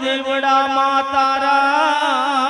દીવડામાં તારા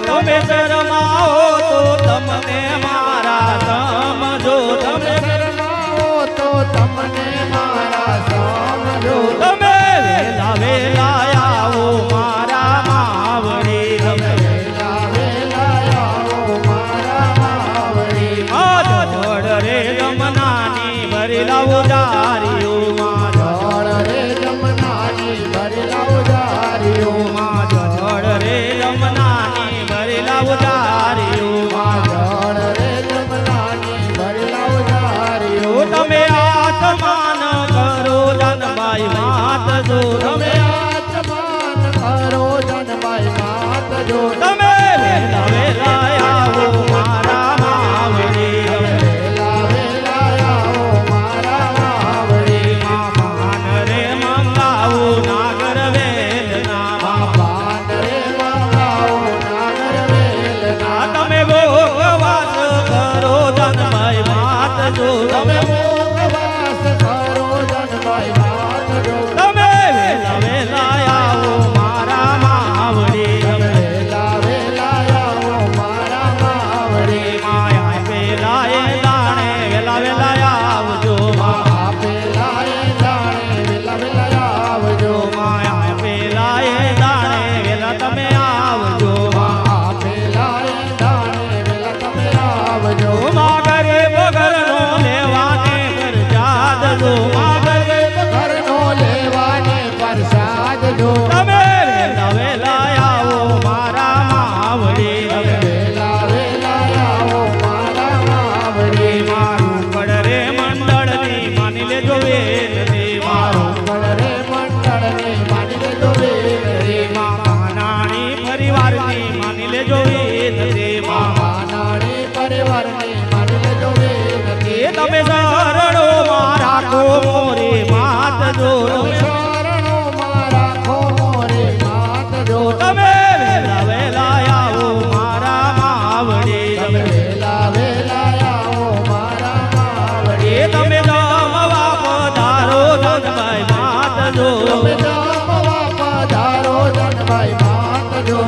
તમે તમને મા મેજો વેદ દેવા માનાળે પરવરને મન મેજો વેદ કે તમે શરણો મારા કો મોરે માત જો. શરણો મારા કો મોરે માત જો. તમે વેલા વેલા આવો મારા માવડે. તમે વેલા વેલા આવો મારા માવડે. તમે જામવા પધારો ધનભાઈ માત જો. તમે જામવા પધારો ધનભાઈ માત જો.